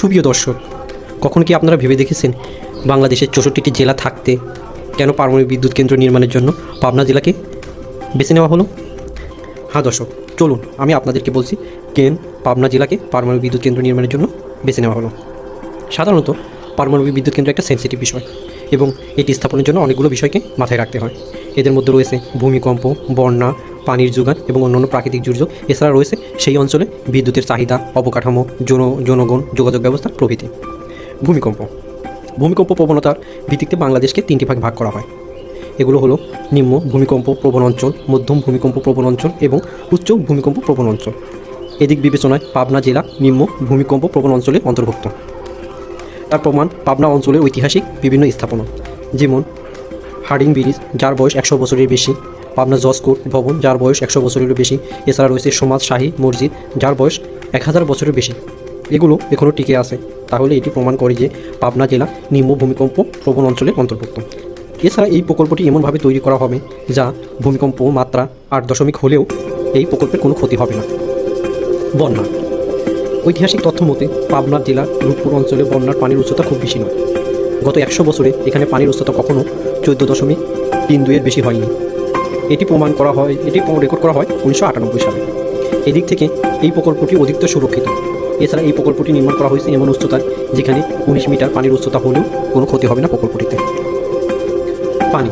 সুপ্রিয় দর্শক, কখন কি আপনারা ভেবে দেখেছেন বাংলাদেশের চৌষট্টিটি জেলা থাকতে কেন পারমাণবিক বিদ্যুৎ কেন্দ্র নির্মাণের জন্য পাবনা জেলাকে বেছে নেওয়া হলো? হ্যাঁ দর্শক, চলুন আমি আপনাদেরকে বলছি কেন পাবনা জেলাকে পারমাণবিক বিদ্যুৎ কেন্দ্র নির্মাণের জন্য বেছে নেওয়া হলো। সাধারণত পারমাণবিক বিদ্যুৎ কেন্দ্র একটা সেন্সিটিভ বিষয় এবং এটি স্থাপনের জন্য অনেকগুলো বিষয়কে মাথায় রাখতে হয়। এদের মধ্যে রয়েছে ভূমিকম্প, বন্যা, পানির যোগান এবং অন্যান্য প্রাকৃতিক দুর্যোগ। এছাড়া রয়েছে সেই অঞ্চলে বিদ্যুতের চাহিদা, অবকাঠামো, জন, জনগণ, যোগাযোগ ব্যবস্থা প্রভৃতি। ভূমিকম্প। ভূমিকম্প প্রবণতার ভিত্তিতে বাংলাদেশকে তিনটি ভাগে ভাগ করা হয়। এগুলো হলো নিম্ন ভূমিকম্প প্রবণ অঞ্চল, মধ্যম ভূমিকম্প প্রবণ অঞ্চল এবং উচ্চ ভূমিকম্প প্রবণ অঞ্চল। এদিক বিবেচনায় পাবনা জেলা নিম্ন ভূমিকম্প প্রবণ অঞ্চলে অন্তর্ভুক্ত। তার প্রমাণ পাবনা অঞ্চলের ঐতিহাসিক বিভিন্ন স্থাপনা, যেমন হার্ডিং ব্রিজ, যার বয়স একশো বছরের বেশি পাবনা জজ কোর্ট ভবন, যার বয়স একশো বছরেরও বেশি। এছাড়া রয়েছে সমাজ শাহী মসজিদ, যার বয়স এক হাজার বছরের বেশি। এগুলো এখনও টিকে আছে। তাহলে এটি প্রমাণ করে যে পাবনা জেলা নিম্ন ভূমিকম্প প্রবণ অঞ্চলের অন্তর্ভুক্ত। এছাড়া এই প্রকল্পটি এমনভাবে তৈরি করা হবে যা ভূমিকম্প মাত্রা আট দশমিক হলেও এই প্রকল্পের কোনো ক্ষতি হবে না। বন্যা। ঐতিহাসিক তথ্য মতে, পাবনা জেলার রূপপুর অঞ্চলে বন্যার পানির উচ্চতা খুব বেশি নয়। গত একশো বছরে এখানে পানির উচ্চতা কখনও চোদ্দ দশমিক তিন দুইয়ের বেশি হয়নি। এটি প্রমাণ করা হয়, এটি রেকর্ড করা হয় উনিশশো আটানব্বই সালে। এদিক থেকে এই প্রকল্পটি অধিকতর সুরক্ষিত। এছাড়া এই প্রকল্পটি নির্মাণ করা হয়েছে এমন উচ্চতায় যেখানে উনিশ মিটার পানির উচ্চতা হলেও কোনো ক্ষতি হবে না প্রকল্পটিতে। পানি,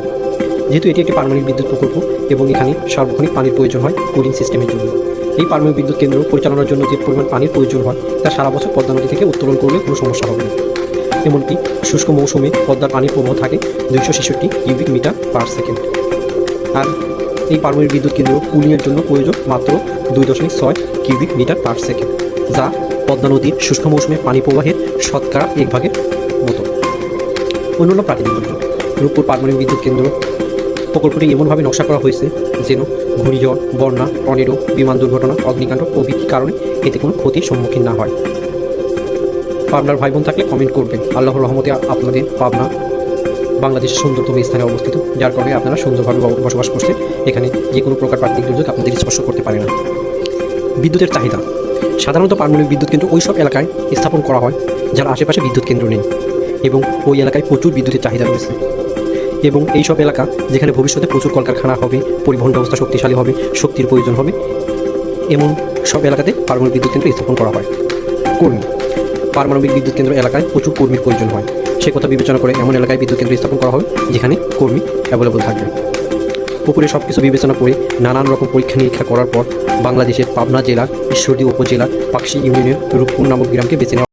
যেহেতু এটি একটি পারমাণবিক বিদ্যুৎ প্রকল্প এবং এখানে সার্বক্ষণিক পানির প্রয়োজন হয় কুলিং সিস্টেমের জন্য। এই পারমাণবিক বিদ্যুৎ কেন্দ্র পরিচালনার জন্য যে পরিমাণ পানির প্রয়োজন হয়, তা সারা বছর পদ্মা নদী থেকে উত্তোলন করলে কোনো সমস্যা হবে না। এমনকি শুষ্ক মৌসুমে পদ্মার পানির প্রবাহ থাকে দুইশো ছেষট্টি কিউবিক মিটার পার সেকেন্ড। আর এই পারমাণবিক বিদ্যুৎ কেন্দ্র কুলিংয়ের জন্য প্রয়োজন মাত্র দুই দশমিক ছয় কিউবিক মিটার পার সেকেন্ড, যা পদ্মা নদীর শুষ্ক মৌসুমে পানি প্রবাহের শতকরা এক ভাগের মতো। অন্যান্য প্রাকৃতিক দুর্যোগ। রূপপুর পারমাণবিক বিদ্যুৎ কেন্দ্র প্রকল্পটি এমনভাবে নকশা করা হয়েছে যেন ঘূর্ণিঝড়, বন্যা, টর্নেডো, বিমান দুর্ঘটনা, অগ্নিকাণ্ড প্রভৃতির কারণে এতে কোনো ক্ষতির সম্মুখীন না হয়। পাবনার ভাই বোন থাকলে কমেন্ট করবেন। আল্লাহর রহমতে আপনাদের পাবনা বাংলাদেশের সুন্দরতম স্থানে অবস্থিত, যার কারণে আপনারা সুন্দরভাবে বসবাস করতে এখানে যে কোনো প্রকার প্রাকৃতিক দুর্যোগ আপনাদের স্পর্শ করতে পারে না। বিদ্যুতের চাহিদা। সাধারণত পারমাণবিক বিদ্যুৎ কেন্দ্র ওই সব এলাকায় স্থাপন করা হয় যার আশেপাশে বিদ্যুৎ কেন্দ্র নেই এবং ওই এলাকায় প্রচুর বিদ্যুতের চাহিদা রয়েছে। এবং এই সব এলাকা যেখানে ভবিষ্যতে প্রচুর কলকারখানা হবে, পরিবহন ব্যবস্থা শক্তিশালী হবে, শক্তির প্রয়োজন হবে, এমন সব এলাকাতে পারমাণবিক বিদ্যুৎ কেন্দ্র স্থাপন করা হয়। কর্মী। পারমাণবিক বিদ্যুৎ কেন্দ্র এলাকায় প্রচুর কর্মীর প্রয়োজন হয়। সে কথা বিবেচনা করে এমন এলাকায় বিদ্যুৎ কেন্দ্র স্থাপন করা হবে যেখানে কর্মী অ্যাভেলেবল থাকবে। উপরে সব কিছু বিবেচনা করে নানান রকম পরীক্ষা নিরীক্ষা করার পর বাংলাদেশের পাবনা জেলার ঈশ্বরদী উপজেলার পাকশি ইউনিয়নের রূপপুর নামক গ্রামকে বেছে নেওয়া